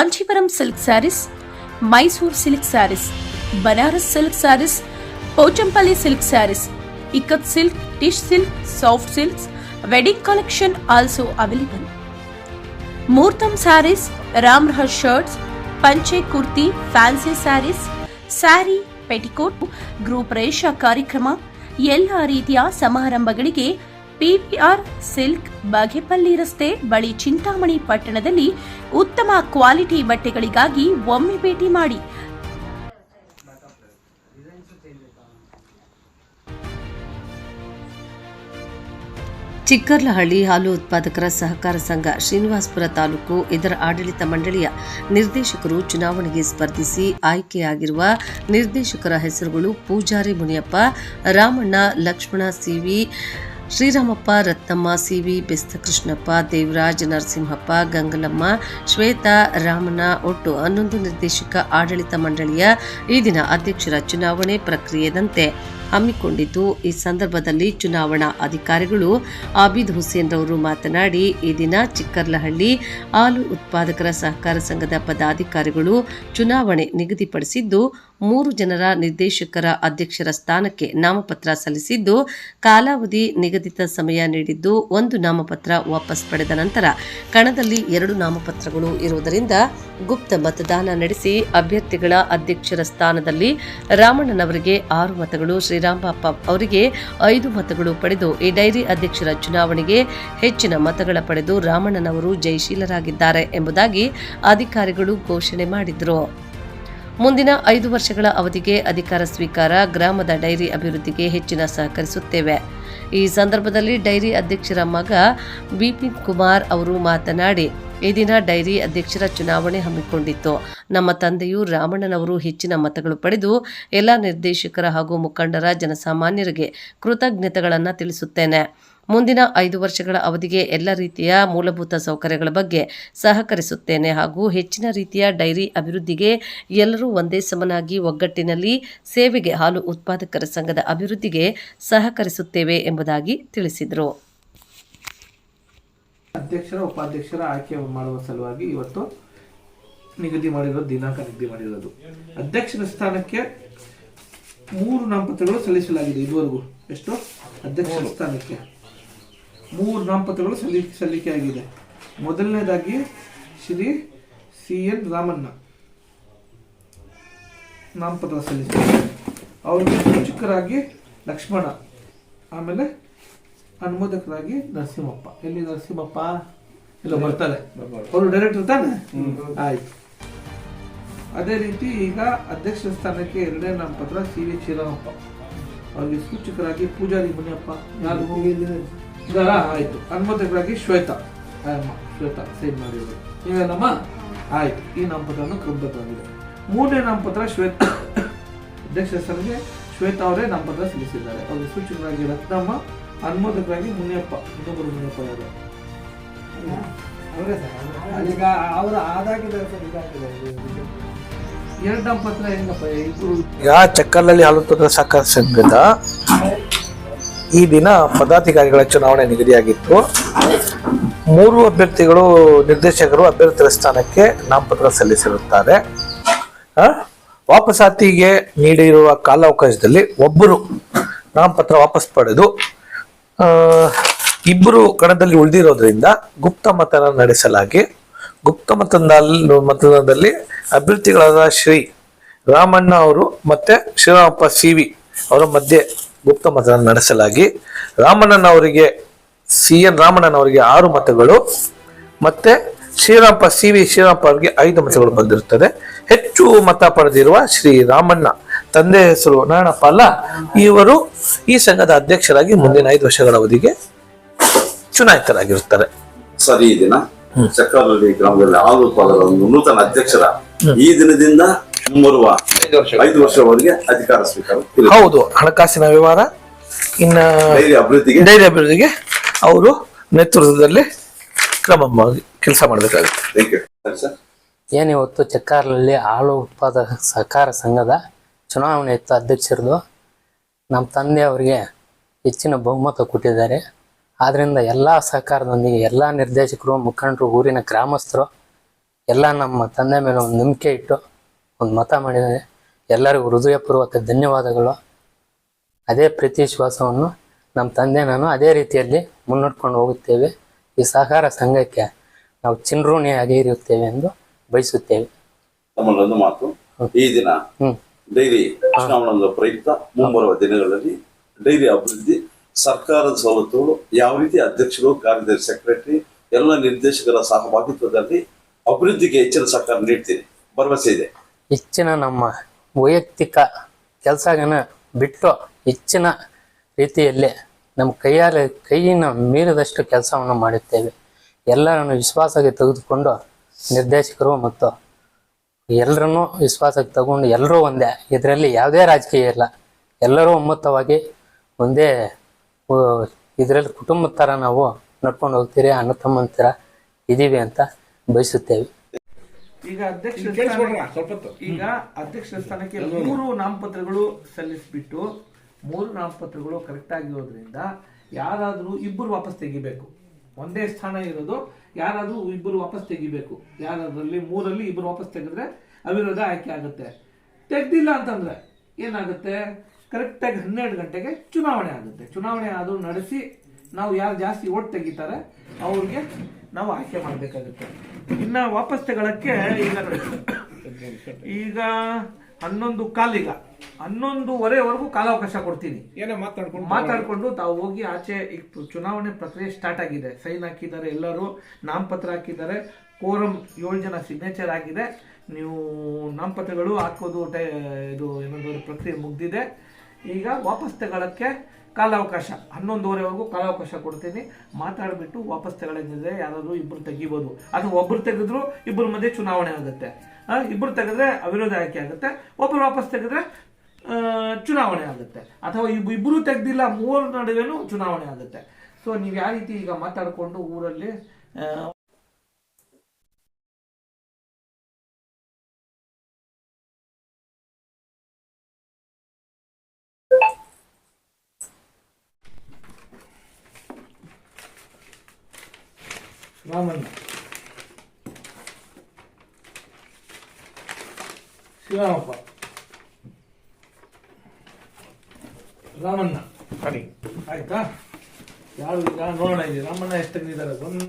Kanchivaram silk sarees Mysore silk sarees Banaras silk sarees Pochampally silk sarees ikkat silk tissue silk soft silks wedding collection also available muhurtham sarees Ramraj shirts panche kurti fancy sarees saree petticoat ಗೃಹಪ್ರವೇಶ ಕಾರ್ಯಕ್ರಮ ಎಲ್ಲ ರೀತಿಯ ಸಮಾರಂಭಗಳಿಗೆ PVR silk Bagepalli ರಸ್ತೆ ಬಳಿ ಚಿಂತಾಮಣಿ ಪಟ್ಟಣದಲ್ಲಿ ಉತ್ತಮ quality ಬಟ್ಟೆಗಳಿಗಾಗಿ ಒಮ್ಮೆ ಭೇಟಿ ಮಾಡಿ. ಚಿಕ್ಕರ್ಲಹಳ್ಳಿ ಹಾಲು ಉತ್ಪಾದಕರ ಸಹಕಾರ ಸಂಘ ಶ್ರೀನಿವಾಸಪುರ ತಾಲೂಕು ಇದರ ಆಡಳಿತ ಮಂಡಳಿಯ ನಿರ್ದೇಶಕರು ಚುನಾವಣೆಗೆ ಸ್ಪರ್ಧಿಸಿ ಆಯ್ಕೆಯಾಗಿರುವ ನಿರ್ದೇಶಕರ ಹೆಸರುಗಳು ಪೂಜಾರಿ ಮುನಿಯಪ್ಪ, ರಾಮಣ್ಣ, ಲಕ್ಷ್ಮಣ ಸಿವಿ ಶ್ರೀರಾಮಪ್ಪ, ರತ್ನಮ್ಮ ಸಿವಿ ಬೆಸ್ತಕೃಷ್ಣಪ್ಪ, ದೇವರಾಜ್, ನರಸಿಂಹಪ್ಪ, ಗಂಗಲಮ್ಮ, ಶ್ವೇತಾ ರಾಮನ ಒಟ್ಟು ಹನ್ನೊಂದು ನಿರ್ದೇಶಕ ಆಡಳಿತ ಮಂಡಳಿಯ ಈ ದಿನ ಅಧ್ಯಕ್ಷರ ಚುನಾವಣೆ ಪ್ರಕ್ರಿಯೆದಂತೆ. ಹಮ್ಮಿಕೊಂಡಿದ್ದು. ಈ ಸಂದರ್ಭದಲ್ಲಿ ಚುನಾವಣಾ ಅಧಿಕಾರಿಗಳು ಆಬಿದ್ ಹುಸೇನ್ ರವರು ಮಾತನಾಡಿ, ಈ ದಿನ ಚಿಕ್ಕರ್ಲಹಳ್ಳಿ ಹಾಲು ಉತ್ಪಾದಕರ ಸಹಕಾರ ಸಂಘದ ಪದಾಧಿಕಾರಿಗಳು ಚುನಾವಣೆ ನಿಗದಿಪಡಿಸಿದ್ದು, ಮೂರು ಜನರ ನಿರ್ದೇಶಕರ ಅಧ್ಯಕ್ಷರ ಸ್ಥಾನಕ್ಕೆ ನಾಮಪತ್ರ ಸಲ್ಲಿಸಿದ್ದು, ಕಾಲಾವಧಿ ನಿಗದಿತ ಸಮಯ ನೀಡಿದ್ದು, ಒಂದು ನಾಮಪತ್ರ ವಾಪಸ್ ಪಡೆದ ನಂತರ ಕಣದಲ್ಲಿ ಎರಡು ನಾಮಪತ್ರಗಳು ಇರುವುದರಿಂದ ಗುಪ್ತ ಮತದಾನ ನಡೆಸಿ, ಅಭ್ಯರ್ಥಿಗಳ ಅಧ್ಯಕ್ಷರ ಸ್ಥಾನದಲ್ಲಿ ರಾಮಣ್ಣನವರಿಗೆ ಆರು ಮತಗಳು ಶ್ರೀರಾಮಪ್ಪ ಅವರಿಗೆ ಐದು ಮತಗಳು ಪಡೆದು ಈ ಡೈರಿ ಅಧ್ಯಕ್ಷರ ಚುನಾವಣೆಗೆ ಹೆಚ್ಚಿನ ಮತಗಳ ಪಡೆದು ರಾಮಣ್ಣನವರು ಜಯಶೀಲರಾಗಿದ್ದಾರೆ ಎಂಬುದಾಗಿ ಅಧಿಕಾರಿಗಳು ಘೋಷಣೆ ಮಾಡಿದರು. ಮುಂದಿನ ಐದು ವರ್ಷಗಳ ಅವಧಿಗೆ ಅಧಿಕಾರ ಸ್ವೀಕಾರ ಗ್ರಾಮದ ಡೈರಿ ಅಭಿವೃದ್ಧಿಗೆ ಹೆಚ್ಚಿನ ಸಹಕರಿಸುತ್ತೇವೆ. ಈ ಸಂದರ್ಭದಲ್ಲಿ ಡೈರಿ ಅಧ್ಯಕ್ಷರ ಮಗ ಬಿಪಿನ್ ಕುಮಾರ್ ಅವರು ಮಾತನಾಡಿ ಈ ದಿನ ಡೈರಿ ಅಧ್ಯಕ್ಷರ ಚುನಾವಣೆ ಹಮ್ಮಿಕೊಂಡಿತ್ತು. ನಮ್ಮ ತಂದೆಯು ರಾಮಣ್ಣನವರು ಹೆಚ್ಚಿನ ಮತಗಳು ಪಡೆದು ಎಲ್ಲ ನಿರ್ದೇಶಕರ ಹಾಗೂ ಮುಖಂಡರ ಜನಸಾಮಾನ್ಯರಿಗೆ ಕೃತಜ್ಞತೆಗಳನ್ನು ತಿಳಿಸುತ್ತೇನೆ. ಮುಂದಿನ ಐದು ವರ್ಷಗಳ ಅವಧಿಗೆ ಎಲ್ಲ ರೀತಿಯ ಮೂಲಭೂತ ಸೌಕರ್ಯಗಳ ಬಗ್ಗೆ ಸಹಕರಿಸುತ್ತೇನೆ ಹಾಗೂ ಹೆಚ್ಚಿನ ರೀತಿಯ ಡೈರಿ ಅಭಿವೃದ್ಧಿಗೆ ಎಲ್ಲರೂ ಒಂದೇ ಸಮನಾಗಿ ಒಗ್ಗಟ್ಟಿನಲ್ಲಿ ಸೇವೆಗೆ ಹಾಲು ಉತ್ಪಾದಕರ ಸಂಘದ ಅಭಿವೃದ್ಧಿಗೆ ಸಹಕರಿಸುತ್ತೇವೆ ಎಂಬುದಾಗಿ ತಿಳಿಸಿದರು. ಅಧ್ಯಕ್ಷರ ಉಪಾಧ್ಯಕ್ಷರ ಆಯ್ಕೆ ಮಾಡುವ ಸಲುವಾಗಿ ಇವತ್ತು ನಿಗದಿ ಮಾಡಿರೋದು ದಿನಾಂಕ ನಿಗದಿ ಮಾಡಿರೋದು. ಅಧ್ಯಕ್ಷರ ಸ್ಥಾನಕ್ಕೆ ಮೂರು ನಾಮಪತ್ರಗಳು ಸಲ್ಲಿಸಲಾಗಿದೆ ಇದುವರೆಗೂ. ಎಷ್ಟು? ಅಧ್ಯಕ್ಷರ ಸ್ಥಾನಕ್ಕೆ. ಮೂರು ನಾಮಪತ್ರಗಳು ಸಲ್ಲಿ ಸಲ್ಲಿಕೆ ಆಗಿದೆ ಮೊದಲನೇದಾಗಿ ಶ್ರೀ ಸಿ ಎನ್ ರಾಮಣ್ಣ ನಾಮಪತ್ರ ಸಲ್ಲಿಸಿದ್ದಾರೆ. ಅವರಿಗೆ ಸೂಚಕರಾಗಿ ಲಕ್ಷ್ಮಣ ಆಮೇಲೆ ಅನುಮೋದಕರಾಗಿ ನರಸಿಂಹಪ್ಪ. ಎಲ್ಲಿ ನರಸಿಂಹಪ್ಪ? ಇಲ್ಲ ಬರ್ತಾರೆ ಅವರು ಡೈರೆಕ್ಟರ್ ತಾನೆ? ಆಯ್ತು. ಅದೇ ರೀತಿ ಈಗ ಅಧ್ಯಕ್ಷ ಸ್ಥಾನಕ್ಕೆ ಎರಡನೇ ನಾಮಪತ್ರ ಸಿ ವಿ ಶಿರಾಮಪ್ಪ ಅವರಿಗೆ ಸೂಚಕರಾಗಿ ಪೂಜಾರಿ ಮುನಿಯಪ್ಪ. ಯಾರು? ಇದಾರ ಆಯ್ತು. ಅನುಮೋದಕರಾಗಿ ಶ್ವೇತಾ. ಆಯಮ್ಮ ಶ್ವೇತಾ ಸೈನ್ ಮಾಡಿದ್ರು ನೀವೇನಮ್ಮ? ಆಯ್ತು. ಈ ನಾಮಪತ್ರವನ್ನು ಕ್ರಮಬದ್ಧವಾಗಿದೆ. ಮೂರನೇ ನಾಮಪತ್ರ ಶ್ವೇತಾ. ಅಧ್ಯಕ್ಷ ಸ್ಥಾನಕ್ಕೆ ಶ್ವೇತಾ ಅವರೇ ನಾಮಪತ್ರ ಸಲ್ಲಿಸಿದ್ದಾರೆ. ಅವರಿಗೆ ಸೂಚಕರಾಗಿ ರತ್ನಮ್ಮ ಅನುಮೋದಕರಾಗಿ ಮುನಿಯಪ್ಪ ಇನ್ನೊಬ್ಬರು ಮುನಿಯಪ್ಪ ಯಾರು? ಈಗ ಅವರು ಆದಾಗಿದ್ದಾರೆ ಸರ್ ಇದಾಗಿದ್ದಾರೆ ಈಗ ಚಕ್ಕರ್ಲಲ್ಲಿ ಹಾಲು ಉತ್ಪಾದಕರ ಸಹಕಾರ ಸಂಘದ ಈ ದಿನ ಪದಾಧಿಕಾರಿಗಳ ಚುನಾವಣೆ ನಿಗದಿಯಾಗಿತ್ತು. ಮೂರು ಅಭ್ಯರ್ಥಿಗಳು ನಿರ್ದೇಶಕರು ಅಭ್ಯರ್ಥಿಗಳ ಸ್ಥಾನಕ್ಕೆ ನಾಮಪತ್ರ ಸಲ್ಲಿಸಿರುತ್ತಾರೆ. ವಾಪಸಾತಿಗೆ ನೀಡಿರುವ ಕಾಲಾವಕಾಶದಲ್ಲಿ ಒಬ್ಬರು ನಾಮಪತ್ರ ವಾಪಸ್ ಪಡೆದು ಇಬ್ಬರು ಕಣದಲ್ಲಿ ಉಳಿದಿರೋದ್ರಿಂದ ಗುಪ್ತ ಮತನ ನಡೆಸಲಾಗಿ, ಗುಪ್ತ ಮತದ ಮತದಾನದಲ್ಲಿ ಅಭ್ಯರ್ಥಿಗಳಾದ ಶ್ರೀ ರಾಮಣ್ಣ ಅವರು ಮತ್ತೆ ಶ್ರೀರಾಮಪ್ಪ ಸಿ ವಿ ಅವರ ಮಧ್ಯೆ ಗುಪ್ತ ಮತದಾನ ನಡೆಸಲಾಗಿ ರಾಮಣ್ಣನವರಿಗೆ ಸಿ ಎನ್ ರಾಮಣ್ಣನವರಿಗೆ ಆರು ಮತಗಳು, ಮತ್ತೆ ಶ್ರೀರಾಮಪ್ಪ ಸಿ ವಿ ಶ್ರೀರಾಮಪ್ಪ ಅವರಿಗೆ ಐದು ಮತಗಳು ಬಂದಿರುತ್ತದೆ. ಹೆಚ್ಚು ಮತ ಪಡೆದಿರುವ ಶ್ರೀ ರಾಮಣ್ಣ ತಂದೆ ಹೆಸರು ನಾರಾಯಣಪ್ಪ ಅಲ್ಲ ಇವರು ಈ ಸಂಘದ ಅಧ್ಯಕ್ಷರಾಗಿ ಮುಂದಿನ ಐದು ವರ್ಷಗಳ ಅವಧಿಗೆ ಚುನಾಯಿತರಾಗಿರುತ್ತಾರೆ. ಸರಿ ಈ ದಿನ ಚಕ್ರವಳ್ಳಿ ಗ್ರಾಮದಲ್ಲಿ ಹಾಲು ಉತ್ಪಾದಕರ ಒಂದು ನೂತನ ಅಧ್ಯಕ್ಷರ ಈ ದಿನದಿಂದ ಮುಂಬರುವ ಐದು ವರ್ಷವರೆಗೆ ಅಧಿಕಾರ ಸ್ವೀಕಾರ ಹೌದು ಹಣಕಾಸಿನ ವ್ಯವಹಾರ ಇನ್ನ ಡೈರಿ ಅಭಿವೃದ್ಧಿಗೆ ಡೈರಿ ಅಭಿವೃದ್ಧಿಗೆ ಅವರು ನೇತೃತ್ವದಲ್ಲಿ ಕ್ರಮ ಕೆಲಸ ಮಾಡಬೇಕಾಗುತ್ತೆ. ಥ್ಯಾಂಕ್ ಯು ಸರ್ ಏನಿವತ್ತು ಚಕ್ಕಾರ್ಲಲ್ಲಿ ಹಾಲು ಉತ್ಪಾದಕ ಸಹಕಾರ ಸಂಘದ ಚುನಾವಣೆ ಇತ್ತು ಅಧ್ಯಕ್ಷರದು. ನಮ್ಮ ತಂದೆ ಅವರಿಗೆ ಹೆಚ್ಚಿನ ಬಹುಮತ ಕೊಟ್ಟಿದ್ದಾರೆ. ಆದ್ದರಿಂದ ಎಲ್ಲ ಸಹಕಾರದೊಂದಿಗೆ ಎಲ್ಲ ನಿರ್ದೇಶಕರು ಮುಖಂಡರು ಊರಿನ ಗ್ರಾಮಸ್ಥರು ಎಲ್ಲ ನಮ್ಮ ತಂದೆ ಮೇಲೆ ಒಂದು ನಂಬಿಕೆ ಇಟ್ಟು ಒಂದು ಮತ ಮಾಡಿದ್ದಾರೆ. ಎಲ್ಲರಿಗೂ ಹೃದಯಪೂರ್ವಕ ಧನ್ಯವಾದಗಳು. ಅದೇ ಪ್ರೀತಿ ವಿಶ್ವಾಸವನ್ನು ನಮ್ಮ ತಂದೆ ನಾನು ಅದೇ ರೀತಿಯಲ್ಲಿ ಮುನ್ನಡೆಕೊಂಡು ಹೋಗುತ್ತೇವೆ. ಈ ಸಹಕಾರ ಸಂಘಕ್ಕೆ ನಾವು ಚಿನ್ರೂಣಿಯಾಗಿ ಇರುತ್ತೇವೆ ಎಂದು ಬಯಸುತ್ತೇವೆ. ಮಾತು. ಈ ದಿನ ಡೈರಿ ಚುನಾವಣಾ ಪ್ರಯುಕ್ತ ಮುಂಬರುವ ದಿನಗಳಲ್ಲಿ ಡೈರಿ ಅಭಿವೃದ್ಧಿ ಸರ್ಕಾರದ ಸವಲತ್ತುಗಳು ಯಾವ ರೀತಿ ಅಧ್ಯಕ್ಷರು ಕಾರ್ಯದರ್ಶಿ ಸೆಕ್ರೆಟರಿ ಎಲ್ಲ ನಿರ್ದೇಶಕರ ಸಹಭಾಗಿತ್ವದಲ್ಲಿ ಅಭಿವೃದ್ಧಿಗೆ ಹೆಚ್ಚಿನ ಸಹಕಾರ ನೀಡ್ತೀನಿ. ಭರವಸೆ ಇದೆ. ಹೆಚ್ಚಿನ ನಮ್ಮ ವೈಯಕ್ತಿಕ ಕೆಲಸಗಳನ್ನ ಬಿಟ್ಟು ಹೆಚ್ಚಿನ ರೀತಿಯಲ್ಲಿ ನಮ್ಮ ಕೈಯಲ್ಲಿ ಕೈಯಿನ ಮೀರಿದಷ್ಟು ಕೆಲಸವನ್ನು ಮಾಡುತ್ತೇವೆ. ಎಲ್ಲರನ್ನು ವಿಶ್ವಾಸಕ್ಕೆ ತೆಗೆದುಕೊಂಡು ನಿರ್ದೇಶಕರು ಮತ್ತು ಎಲ್ಲರನ್ನೂ ವಿಶ್ವಾಸಕ್ಕೆ ತಗೊಂಡು ಎಲ್ಲರೂ ಒಂದೇ. ಇದರಲ್ಲಿ ಯಾವುದೇ ರಾಜಕೀಯ ಇಲ್ಲ. ಎಲ್ಲರೂ ಒಮ್ಮತವಾಗಿ ಒಂದೇ ಇದರಲ್ಲಿ ಕುಟುಂಬದ ಥರ ನಾವು ನಡ್ಕೊಂಡು ಹೋಗ್ತೀರಿ ಅಣ್ಣ ತಮ್ಮನ ಥರ ಇದ್ದೀವಿ ಅಂತ ಬಯಸುತ್ತೇವೆ. ಈಗ ಅಧ್ಯಕ್ಷ ಈಗ ಅಧ್ಯಕ್ಷ ಸ್ಥಾನಕ್ಕೆ ಮೂರು ನಾಮಪತ್ರಗಳು ಸಲ್ಲಿಸಿಬಿಟ್ಟು ಮೂರು ನಾಮಪತ್ರಗಳು ಕರೆಕ್ಟ್ ಆಗಿರೋದ್ರಿಂದ ಯಾರಾದರೂ ಇಬ್ಬರು ವಾಪಸ್ ತೆಗಿಬೇಕು. ಒಂದೇ ಸ್ಥಾನ ಇರೋದು, ಯಾರಾದ್ರೂ ಇಬ್ಬರು ವಾಪಸ್ ತೆಗಿಬೇಕು. ಯಾರಾದ್ರಲ್ಲಿ ಮೂರಲ್ಲಿ ಇಬ್ಬರು ವಾಪಸ್ ತೆಗೆದ್ರೆ ಅವಿರೋಧ ಆಯ್ಕೆ ಆಗುತ್ತೆ. ತೆಗ್ದಿಲ್ಲ ಅಂತಂದ್ರೆ ಏನಾಗುತ್ತೆ? ಕರೆಕ್ಟಾಗಿ ಹನ್ನೆರಡು ಗಂಟೆಗೆ ಚುನಾವಣೆ ಆಗುತ್ತೆ. ಚುನಾವಣೆ ಆದರೂ ನಡೆಸಿ ನಾವು ಯಾರು ಜಾಸ್ತಿ ಓಟ್ ತೆಗಿತಾರೆ, ಅವ್ರಿಗೆ ನಾವು ಆಯ್ಕೆ ಮಾಡಬೇಕಾಗುತ್ತೆ. ಇನ್ನ ವಾಪಸ್ ತಗೊಳಕ್ಕೆ ಈಗ. ಈಗ ಹನ್ನೊಂದು ಕಾಲೀಗ. ಹನ್ನೊಂದುವರೆವರೆಗೂ ಕಾಲಾವಕಾಶ ಕೊಡ್ತೀನಿ. ಏನೋ ಮಾತಾಡ್ಕೊಂಡು ಮಾತಾಡ್ಕೊಂಡು ತಾವು ಹೋಗಿ ಆಚೆ ಈಗ ಚುನಾವಣೆ ಪ್ರಕ್ರಿಯೆ ಸ್ಟಾರ್ಟ್ ಆಗಿದೆ. ಸೈನ್ ಹಾಕಿದ್ದಾರೆ ಎಲ್ಲರೂ ನಾಮಪತ್ರ ಹಾಕಿದ್ದಾರೆ ಕೋರಂ ಏಳು ಜನ ಸಿಗ್ನೇಚರ್ ಆಗಿದೆ. ನೀವು ನಾಮಪತ್ರಗಳು ಹಾಕೋದು ಟೈ ಇದು ಏನೊಂದು ಪ್ರಕ್ರಿಯೆ ಮುಗ್ದಿದೆ. ಈಗ ವಾಪಸ್ ತಗೊಳಕ್ಕೆ ಕಾಲಾವಕಾಶ. ಹನ್ನೊಂದುವರೆವರೆಗೂ ಕಾಲಾವಕಾಶ ಕೊಡ್ತೀನಿ. ಮಾತಾಡ್ಬಿಟ್ಟು ವಾಪಸ್ ತಗೊಳ್ಳೋದಿದೆ ಯಾರಾದರೂ ಇಬ್ಬರು ತೆಗಿಬೋದು. ಅದು ಒಬ್ಬರು ತೆಗೆದ್ರು ಇಬ್ಬರ ಮಧ್ಯೆ ಚುನಾವಣೆ ಆಗುತ್ತೆ. ಇಬ್ಬರು ತೆಗೆದ್ರೆ ಅವಿರೋಧ ಆಯ್ಕೆ ಆಗುತ್ತೆ. ಒಬ್ಬರು ವಾಪಸ್ ತೆಗೆದ್ರೆ ಚುನಾವಣೆ ಆಗುತ್ತೆ. ಅಥವಾ ಇಬ್ಬರು ತೆಗ್ದಿಲ್ಲ, ಮೂವರ ನಡುವೆನೂ ಚುನಾವಣೆ ಆಗುತ್ತೆ. ಸೊ ನೀವು ಯಾವ ರೀತಿ ಈಗ ಮಾತಾಡಿಕೊಂಡು ಊರಲ್ಲಿ ರಾಮಣ್ಣ. ರಾಮಣ್ಣ. ಆಯ್ತಾ? ಯಾರು ಈಗ ನೋಡೋಣ ಇಲ್ಲಿ. ರಾಮಣ್ಣ ಎಷ್ಟು ತೆಗೆದಿದ್ದಾರೆ ಒಂದು